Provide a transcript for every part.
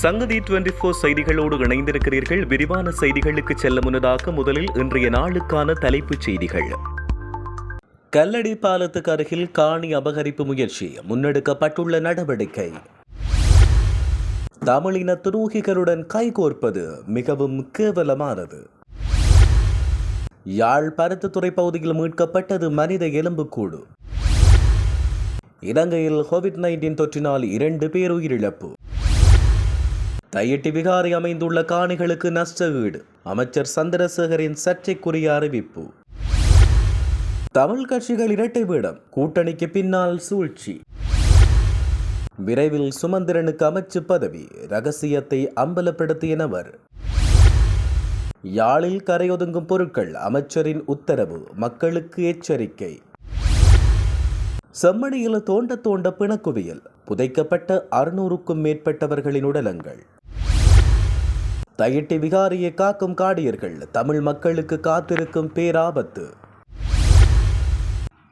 சங்கதி twenty four செய்திகளோடு இணைந்திருக்கிறீர்கள். விரிவான செய்திகளுக்கு செல்ல முன்னதாக முதலில் இன்றைய நாளுக்கான தலைப்புச் செய்திகள். கல்லடி பாலத்துக்கு அருகில் காணி அபகரிப்பு முயற்சி முன்னெடுக்கப்பட்டுள்ள நடவடிக்கை. தமிழின துரோகிகளுடன் கைகோர்ப்பது மிகவும் கேவலமானது. யாழ் பருத்துத்துறை பகுதியில் மீட்கப்பட்டது மனித எலும்புக்கூடு. இலங்கையில் கோவிட் நைன்டீன் தொற்றினால் இரண்டு பேர் உயிரிழப்பு. தையட்டி விகாரை அமைந்துள்ள காணிகளுக்கு நஷ்ட ஈடு. அமைச்சர் சந்திரசேகரின் சர்ச்சைக்குரிய அறிவிப்பு. தமிழ் கட்சிகள் இரட்டை பீடம். கூட்டணிக்கு பின்னால் சூழ்ச்சி. விரைவில் சுமந்திரனுக்கு அமைச்சு பதவி. ரகசியத்தை அம்பலப்படுத்தியனவர். யாழில் கரையொதுங்கும் பொருட்கள். அமைச்சரின் உத்தரவு. மக்களுக்கு எச்சரிக்கை. செம்மணியில் தோண்ட தோண்ட பிணக்குவியல். புதைக்கப்பட்ட அறுநூறுக்கும் மேற்பட்டவர்களின் உடலங்கள். தையிட்டி விகாரியை காக்கும் காடியர்கள் தமிழ் மக்களுக்கு காத்திருக்கும் பேராபத்து.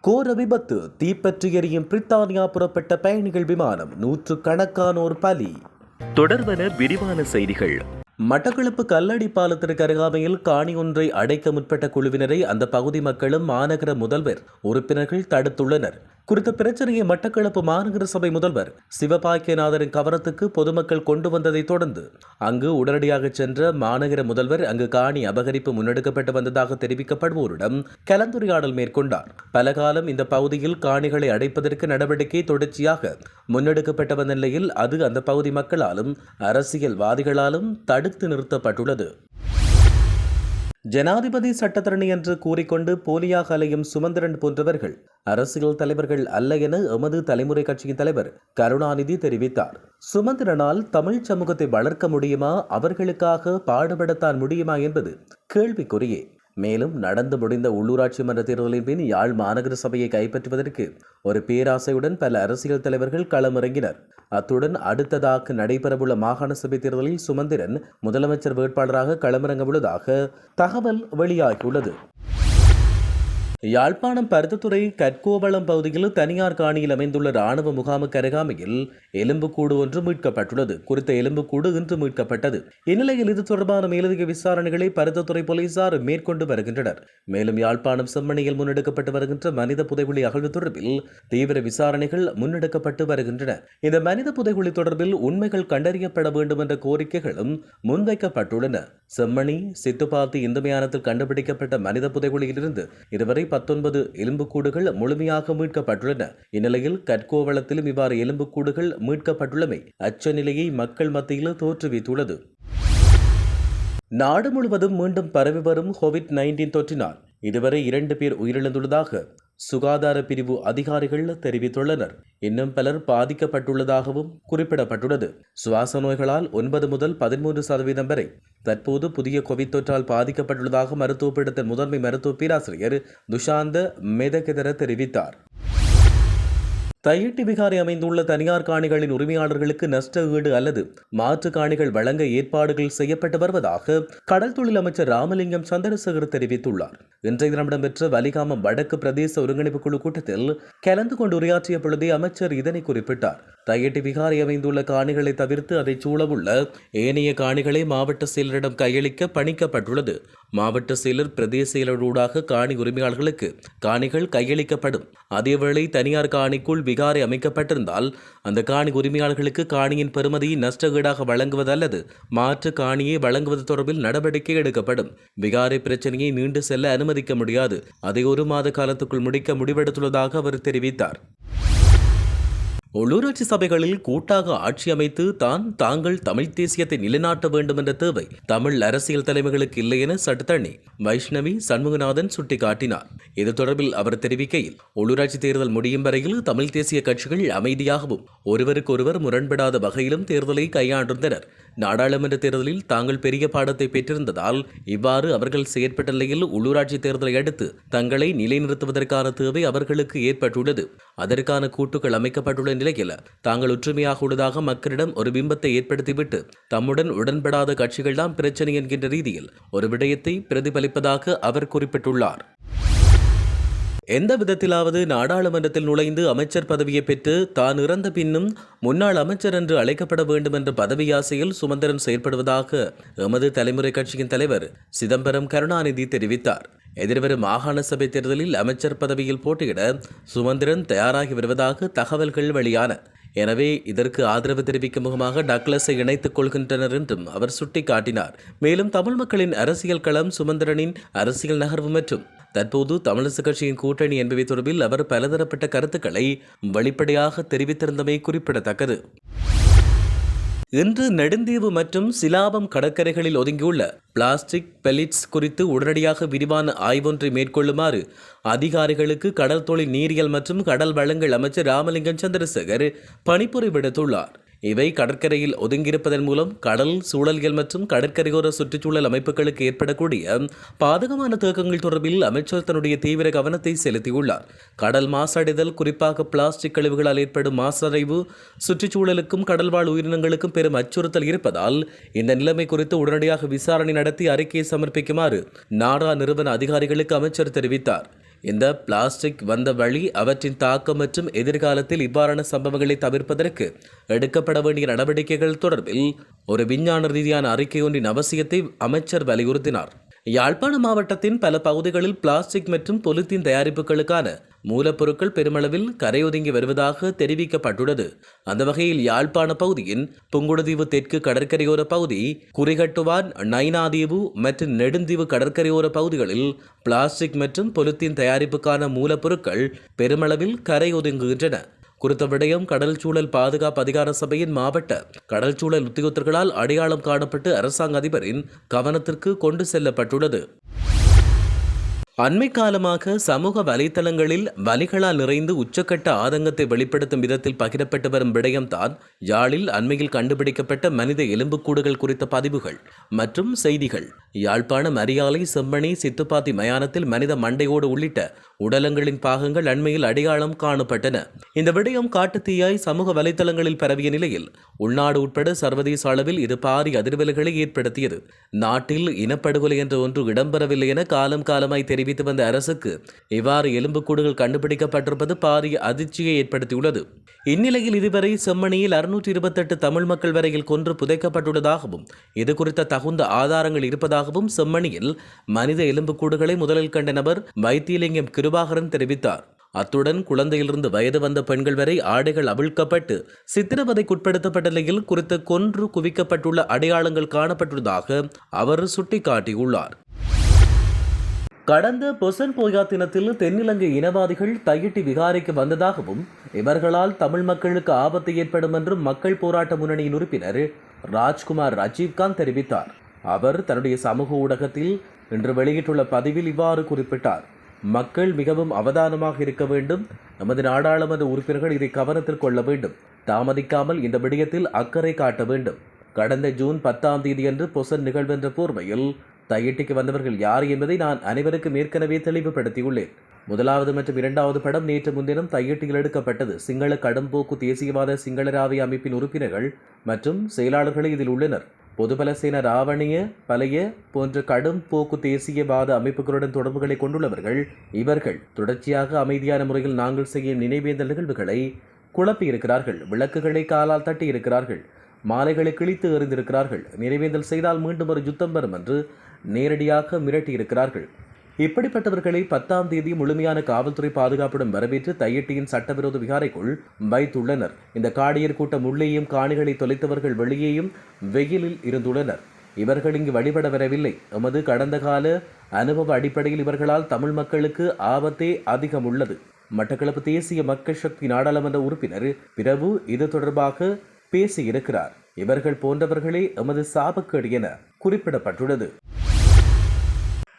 கோர விபத்து தீப்பற்றி எரியும் பிரித்தானியா புறப்பட்ட பயணிகள் விமானம் நூற்று கணக்கானோர் பலி. தொடர்வன விரிவான செய்திகள். மட்டக்களப்பு கல்லடி பாலத்திற்கு அருகாமையில் காணி ஒன்றை அடைக்க முற்பட்ட குழுவினரை அந்த பகுதி மக்களும் மாநகர முதல்வர் உறுப்பினர்கள் தடுத்துள்ளனர். குறித்த பிரச்சனையை மட்டக்களப்பு மாநகர சபை முதல்வர் சிவபாக்கியநாதரின் கவனத்துக்கு பொதுமக்கள் கொண்டு வந்ததை தொடர்ந்து அங்கு உடனடியாக சென்ற மாநகர முதல்வர் அங்கு காணி அபகரிப்பு முன்னெடுக்கப்பட்டு வந்ததாக தெரிவிக்கப்படுவோரிடம் கலந்துரையாடல் மேற்கொண்டார். பல காலம் இந்த பகுதியில் காணிகளை அடைப்பதற்கு நடவடிக்கை தொடர்ச்சியாக முன்னெடுக்கப்பட்ட வந்த நிலையில் அது அந்த பகுதி மக்களாலும் அரசியல்வாதிகளாலும் தடுத்து நிறுத்தப்பட்டுள்ளது. ஜனாதிபதி சட்டத்தரணி என்று கூறிக்கொண்டு போலியாக அலையும் சுமந்திரன் போன்றவர்கள் அரசியல் தலைவர்கள் அல்ல என எமது தலைமுறை கட்சியின் தலைவர் கருணாநிதி தெரிவித்தார். சுமந்திரனால் தமிழ் சமூகத்தை வளர்க்க முடியுமா? அவர்களுக்காக பாடுபடத்தான் முடியுமா என்பது கேள்விக்குறியே. மேலும் நடந்து முடிந்த உள்ளூராட்சி மன்ற தேர்தலின் பின் யாழ் மாநகர சபையை கைப்பற்றுவதற்கு ஒரு பேராசையுடன் பல அரசியல் தலைவர்கள் களமிறங்கினர். அத்துடன் அடுத்ததாக நடைபெறவுள்ள மாகாண சபை தேர்தலில் சுமந்திரன் முதலமைச்சர் வேட்பாளராக களமிறங்க உள்ளதாக தகவல் வெளியாகியுள்ளது. யாழ்ப்பாணம் பருத்தத்துறை கற்கோவளம் பகுதியில் தனியார் காணியில் அமைந்துள்ள ராணுவ முகாமுக்கு அருகாமையில் எலும்புக்கூடு ஒன்று மீட்கப்பட்டுள்ளது. குறித்த எலும்புக்கூடு இன்று மீட்கப்பட்டது. இந்நிலையில் இது தொடர்பான மேலதிக விசாரணைகளை பருத்தத்துறை போலீசார் மேற்கொண்டு வருகின்றனர். மேலும் யாழ்ப்பாணம் செம்மணியில் முன்னெடுக்கப்பட்டு வருகின்ற மனித புதைகுழி அகழ்வு தொடர்பில் தீவிர விசாரணைகள் முன்னெடுக்கப்பட்டு வருகின்றன. இந்த மனித புதைகுழி தொடர்பில் உண்மைகள் கண்டறியப்பட வேண்டும் என்ற கோரிக்கைகளும் முன்வைக்கப்பட்டுள்ளன. செம்மணி சித்துப்பாத்தி இந்து மயானத்தில் கண்டுபிடிக்கப்பட்ட மனித புதைகுழியிலிருந்து இதுவரை பத்தொன்பது எலும்புக்கூடுகள் முழுமையாக மீட்கப்பட்டுள்ளன. இந்நிலையில் கட்கோவளத்திலும் இவ்வாறு எலும்புக்கூடுகள் மீட்கப்பட்டுள்ளமை அச்ச நிலையை மக்கள் மத்தியில் தோற்றுவித்துள்ளது. நாடு முழுவதும் மீண்டும் பரவி வரும் கோவிட் நைன்டீன் தொற்றினால் இதுவரை இரண்டு பேர் உயிரிழந்துள்ளதாக சுகாதார பிரிவு அதிகாரிகள் தெரிவித்துள்ளனர். இன்னும் பலர் பாதிக்கப்பட்டுள்ளதாகவும் குறிப்பிடப்பட்டுள்ளது. சுவாச நோய்களால் ஒன்பது முதல் பதிமூன்று சதவீதம் வரை தற்போது புதிய கோவிட் தொற்றால் பாதிக்கப்பட்டுள்ளதாக மருத்துவ பீடத்தின் முதன்மை மருத்துவ பேராசிரியர் துஷாந்த மெதகெதர தெரிவித்தார். தையிட்டி விகாரை அமைந்துள்ள தனியார் காணிகளின் உரிமையாளர்களுக்கு நஷ்ட ஈடு அல்லது மாற்று காணிகள் வழங்க ஏற்பாடுகள் செய்யப்பட்டு வருவதாக கடல் தொழில் அமைச்சர் ராமலிங்கம் சந்திரசேகர் தெரிவித்துள்ளார். இன்றைய தினம் இடம்பெற்ற வலிகாமம் வடக்கு பிரதேச ஒருங்கிணைப்பு குழு கூட்டத்தில் கலந்து கொண்டு உரையாற்றிய பொழுதே அமைச்சர் இதனை குறிப்பிட்டார். தையட்டி விகாரை அமைந்துள்ள காணிகளை தவிர்த்து அதைச் சூழவுள்ள ஏனைய காணிகளை மாவட்ட செயலரிடம் கையளிக்க பணிக்கப்பட்டுள்ளது. மாவட்ட செயலர் பிரதேச செயலரூடாக காணி உரிமையாளர்களுக்கு காணிகள் கையளிக்கப்படும். அதேவேளை தனியார் காணிக்குள் விகாரை அமைக்கப்பட்டிருந்தால் அந்த காணி உரிமையாளர்களுக்கு காணியின் பெறுமதியை நஷ்டஈடாக வழங்குவது அல்லது மாற்று காணியை வழங்குவது தொடர்பில் நடவடிக்கை எடுக்கப்படும். விகாரை பிரச்சனையை நீண்டு செல்ல அனுமதிக்க முடியாது. அதை ஒரு மாத காலத்துக்குள் முடிக்க முடிவெடுத்துள்ளதாக அவர் தெரிவித்தார். உள்ளூராட்சி சபைகளில் கூட்டாக ஆட்சி அமைத்து தான் தாங்கள் தமிழ் தேசியத்தை நிலைநாட்ட வேண்டும் என்ற தேவை தமிழ் அரசியல் தலைமைகளுக்கு இல்லை என சட்டத்தரணி வைஷ்ணவி சண்முகநாதன் சுட்டிக்காட்டினார். இது தொடர்பில் அவர் தெரிவிக்கையில் உள்ளூராட்சி தேர்தல் முடியும் வரையில் தமிழ் தேசிய கட்சிகள் அமைதியாகவும் ஒருவருக்கொருவர் முரண்படாத வகையிலும் தேர்தலை கையாண்டிருந்தனர். நாடாளுமன்ற தேர்தலில் தாங்கள் பெரிய பாடத்தை பெற்றிருந்ததால் இவ்வாறு அவர்கள் செயற்பட்ட நிலையில் உள்ளூராட்சி தேர்தலை அடுத்து தங்களை நிலைநிறுத்துவதற்கான தேவை அவர்களுக்கு ஏற்பட்டுள்ளது. அதற்கான கூட்டுகள் அமைக்கப்பட்டுள்ள நிலையில் தாங்கள் ஒற்றுமையாக உள்ளதாக மக்களிடம் ஒரு பிம்பத்தை ஏற்படுத்திவிட்டு தம்முடன் உடன்படாத கட்சிகள்தான் பிரச்சனை என்கின்ற ரீதியில் ஒரு விடயத்தை பிரதிபலிப்பதாக அவர் குறிப்பிட்டுள்ளார். எந்த விதத்திலாவது நாடாளுமன்றத்தில் நுழைந்து அமைச்சர் பதவியை பெற்று தான் இறந்த பின்னும் முன்னாள் அமைச்சர் என்று அழைக்கப்பட வேண்டும் என்ற பதவி ஆசையில் சுமந்திரன் செயற்படுவதாக எமது தலைமுறை கட்சியின் தலைவர் சிதம்பரம் கருணாநிதி தெரிவித்தார். எதிர்வரும் மாகாண சபை தேர்தலில் அமைச்சர் பதவியில் போட்டியிட சுமந்திரன் தயாராகி வருவதாக தகவல்கள் வெளியான. எனவே இதற்கு ஆதரவு தெரிவிக்கும் முகமாக டக்ளஸை இணைத்துக் கொள்கின்றனர் என்றும் அவர் சுட்டிக்காட்டினார். மேலும் தமிழ் மக்களின் அரசியல் களம் சுமந்திரனின் அரசியல் நகர்வு மற்றும் தற்போது தமிழிசை கட்சியின் கூட்டணி என்பவை தொடர்பில் அவர் பலதரப்பட்ட கருத்துக்களை வெளிப்படையாக தெரிவித்திருந்தமை குறிப்பிடத்தக்கது. இன்று நெடுந்தீவு மற்றும் சிலாபம் கடற்கரைகளில் ஒதுங்கியுள்ள பிளாஸ்டிக் பெலிட்ஸ் குறித்து உடனடியாக விரிவான ஆய்வொன்றை மேற்கொள்ளுமாறு அதிகாரிகளுக்கு கடல் தொழில் நீரியல் மற்றும் கடல் வளங்கள் அமைச்சர் ராமலிங்கம் சந்திரசேகர் பணிப்புரை விடுத்துள்ளார். இவை கடற்கரையில் ஒதுங்கியிருப்பதன் மூலம் கடல் சூழல்கள் மற்றும் கடற்கரையோர சுற்றுச்சூழல் அமைப்புகளுக்கு ஏற்படக்கூடிய பாதகமான தேக்கங்கள் தொடர்பில் அமைச்சர் தன்னுடைய தீவிர கவனத்தை செலுத்தியுள்ளார். கடல் மாசடைதல் குறிப்பாக பிளாஸ்டிக் கழிவுகளால் ஏற்படும் மாசடைவு சுற்றுச்சூழலுக்கும் கடல்வாழ் உயிரினங்களுக்கும் பெரும் அச்சுறுத்தல் இருப்பதால் இந்த நிலைமை குறித்து உடனடியாக விசாரணை நடத்தி அறிக்கையை சமர்ப்பிக்குமாறு நாடா நிறுவன அதிகாரிகளுக்கு அமைச்சர் தெரிவித்தார். இந்த பிளாஸ்டிக் வந்த வழி அவற்றின் தாக்கம் மற்றும் எதிர்காலத்தில் இவ்வாறான சம்பவங்களை தவிர்ப்பதற்கு எடுக்கப்பட வேண்டிய நடவடிக்கைகள் தொடர்பில் ஒரு விஞ்ஞான ரீதியான அறிக்கை ஒன்றின் அவசியத்தை அமைச்சர் வலியுறுத்தினார். யாழ்ப்பாண மாவட்டத்தின் பல பகுதிகளில் பிளாஸ்டிக் மற்றும் பொலித்தீன் தயாரிப்புகளுக்கான மூலப்பொருட்கள் பெருமளவில் கரையொதுங்கி வருவதாக தெரிவிக்கப்பட்டுள்ளது. அந்த வகையில் யாழ்ப்பாண பகுதியின் புங்குடுதீவு தெற்கு கடற்கரையோர பகுதி குறிகட்டுவான் நைனாதீவு மற்றும் நெடுந்தீவு கடற்கரையோர பகுதிகளில் பிளாஸ்டிக் மற்றும் பொலித்தீன் தயாரிப்புக்கான மூலப்பொருட்கள் பெருமளவில் கரையொதுங்குகின்றன. குறித்த விடயம் கடல் சூழல் பாதுகாப்பு அதிகார சபையின் மாவட்ட கடல் சூழல் உத்தியோகத்தர்களால் அடையாளம் காணப்பட்டு அரசாங்க அதிபரின் கவனத்திற்கு கொண்டு செல்லப்பட்டுள்ளது. அண்மை காலமாக சமூக வலைத்தளங்களில் வலிகளால் நிறைந்து உச்சக்கட்ட ஆதங்கத்தை வெளிப்படுத்தும் விதத்தில் பகிரப்பட்டு வரும் விடயம்தான் யாழில் அண்மையில் கண்டுபிடிக்கப்பட்ட மனித எலும்புக்கூடுகள் குறித்த பதிவுகள் மற்றும் செய்திகள். யாழ்ப்பாணம் அரியாலை செம்மணி சித்துப்பாத்தி மயானத்தில் மனித மண்டையோடு உள்ளிட்ட உடலங்களின் பாகங்கள் அண்மையில் அடையாளம் காணப்பட்டன. இந்த விடயம் காட்டுத்தீயாய் சமூக வலைத்தளங்களில் பரவிய நிலையில் உள்நாடு உட்பட சர்வதேச அளவில் இது பாரிய அதிர்வலைகளை ஏற்படுத்தியது. நாட்டில் இனப்படுகொலை என்ற ஒன்று இடம்பெறவில்லை என காலம் காலமாய் தெரிவித்து வந்த அரசுக்கு இவ்வாறு எலும்புக்கூடுகள் கண்டுபிடிக்கப்பட்டிருப்பது பாரிய அதிர்ச்சியை ஏற்படுத்தியுள்ளது. இந்நிலையில் இதுவரை செம்மணியில் அறுநூற்றி இருபத்தெட்டு தமிழ் மக்கள் வரையில் கொன்று புதைக்கப்பட்டுள்ளதாகவும் இது குறித்த தகுந்த ஆதாரங்கள் இருப்பதாக இருப்பதாகவும் செம்மணியில் மனித எலும்புக்கூடுகளை முதலில் கண்ட நபர் வைத்தியலிங்கம் கிருபாகரன் தெரிவித்தார். அத்துடன் குழந்தையிலிருந்து வயது வந்த பெண்கள் வரை ஆடைகள் அவிழ்க்கப்பட்டு சித்திரவதைக்குட்படுத்தப்பட்ட நிலையில் குறித்த கொன்று குவிக்கப்பட்டுள்ள அடையாளங்கள் காணப்பட்டுள்ளதாக அவர் சுட்டிக்காட்டியுள்ளார். கடந்த பொசன் போயா தினத்தில் தென்னிலங்கை இனவாதிகள் தையிட்டி விகாரைக்கு வந்ததாகவும் இவர்களால் தமிழ் மக்களுக்கு ஆபத்து ஏற்படும் என்றும் மக்கள் போராட்ட முன்னணியின் உறுப்பினர் ராஜ்குமார் ராஜீவ்காந்த் தெரிவித்தார். அவர் தன்னுடைய சமூக ஊடகத்தில் இன்று வெளியிட்டுள்ள பதிவில் இவ்வாறு குறிப்பிட்டார். மக்கள் மிகவும் அவதானமாக இருக்க வேண்டும். நமது நாடாளுமன்ற உறுப்பினர்கள் இதை கவனத்தில் கொள்ள வேண்டும். தாமதிக்காமல் இந்த விடயத்தில் அக்கறை காட்ட வேண்டும். கடந்த ஜூன் பத்தாம் தேதியன்று பொசன் நிகழ்வென்ற போர்மையில் தையிட்டிக்கு வந்தவர்கள் யார் என்பதை நான் அனைவருக்கும் ஏற்கனவே தெளிவுபடுத்தியுள்ளேன். முதலாவது மற்றும் இரண்டாவது படம் நேற்று முன்தினம் தையிட்டியில் எடுக்கப்பட்டது. சிங்கள கடும்போக்கு தேசியவாத சிங்களராவை அமைப்பின் உறுப்பினர்கள் மற்றும் செயலாளர்களே இதில் உள்ளனர். பொதுபலசேன ராவணிய பழைய போன்ற கடும் போக்கு தேசியவாத அமைப்புகளுடன் தொடர்புகளை கொண்டுள்ளவர்கள் இவர்கள் தொடர்ச்சியாக அமைதியான முறையில் நாங்கள் செய்யும் நினைவேந்தல் நிகழ்வுகளை குழப்பியிருக்கிறார்கள் விளக்குகளை காலால் தட்டி இருக்கிறார்கள் மாலைகளை கிழித்து எறிந்திருக்கிறார்கள். நினைவேந்தல் செய்தால் மீண்டும் ஒரு யுத்தம் வரும் என்று நேரடியாக மிரட்டியிருக்கிறார்கள் இப்படிப்பட்டவர்களை பத்தாம் தேதி முழுமையான காவல்துறை பாதுகாப்புடன் வரவேற்று தையட்டியின் சட்டவிரோத விகாரைக்குள் வைத்துள்ளனர். இந்த காடியர் கூட்டம் உள்ளேயும் காணிகளை தொலைத்தவர்கள் வெளியேயும் வெயிலில் இருந்துள்ளனர். இவர்கள் இங்கு வழிபட வரவில்லை. எமது கடந்த கால அனுபவ அடிப்படையில் இவர்களால் தமிழ் மக்களுக்கு ஆபத்தே அதிகம் உள்ளது மட்டக்களப்பு தேசிய மக்கள் சக்தி நாடாளுமன்ற உறுப்பினர் பிரபு இது தொடர்பாக பேசியிருக்கிறார். இவர்கள் போன்றவர்களே எமது சாபக்கேடு என குறிப்பிடப்பட்டுள்ளது.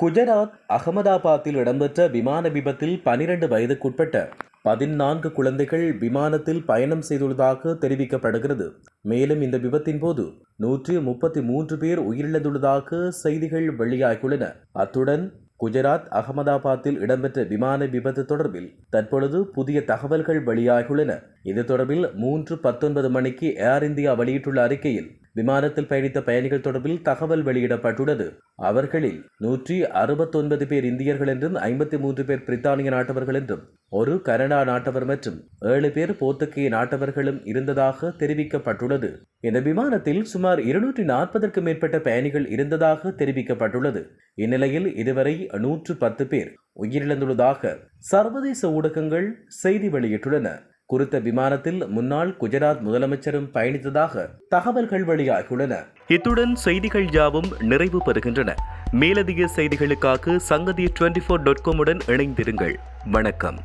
குஜராத் அகமதாபாத்தில் இடம்பெற்ற விமான விபத்தில் பனிரெண்டு வயதுக்குட்பட்ட பதினான்கு குழந்தைகள் விமானத்தில் பயணம் செய்துள்ளதாக தெரிவிக்கப்படுகிறது. மேலும் இந்த விபத்தின் போது நூற்றி முப்பத்தி மூன்று பேர் உயிரிழந்துள்ளதாக செய்திகள் வெளியாகியுள்ளன. அத்துடன் குஜராத் அகமதாபாத்தில் இடம்பெற்ற விமான விபத்து தொடர்பில் தற்பொழுது புதிய தகவல்கள் வெளியாகியுள்ளன. இது தொடர்பில் மூன்று பத்தொன்பது மணிக்கு ஏர் இந்தியா வெளியிட்டுள்ள அறிக்கையில் விமானத்தில் பயணித்த பயணிகள் தொடர்பில் தகவல் வெளியிடப்பட்டுள்ளது. அவர்களில் நூற்றி அறுபத்தொன்பது பேர் இந்தியர்கள் என்றும் ஐம்பத்தி மூன்று பேர் பிரித்தானிய நாட்டவர்கள் என்றும் ஒரு கனடா நாட்டவர் மற்றும் ஏழு பேர் போர்த்துகேய நாட்டவர்களும் இருந்ததாக தெரிவிக்கப்பட்டுள்ளது. இந்த விமானத்தில் சுமார் இருநூற்றி நாற்பதற்கும் மேற்பட்ட பயணிகள் இருந்ததாக தெரிவிக்கப்பட்டுள்ளது. இந்நிலையில் இதுவரை நூற்று பத்து பேர் உயிரிழந்துள்ளதாக சர்வதேச ஊடகங்கள் செய்தி வெளியிட்டுள்ளன. குறித்த விமானத்தில் முன்னாள் குஜராத் முதலமைச்சரும் பயணித்ததாக தகவல்கள் வெளியாகியுள்ளன. இத்துடன் செய்திகள் யாவும் நிறைவு பெறுகின்றன. மேலதிக செய்திகளுக்காக சங்கதி டுவெண்டி ஃபோர் டாட் காமுடன் இணைந்திருங்கள். வணக்கம்.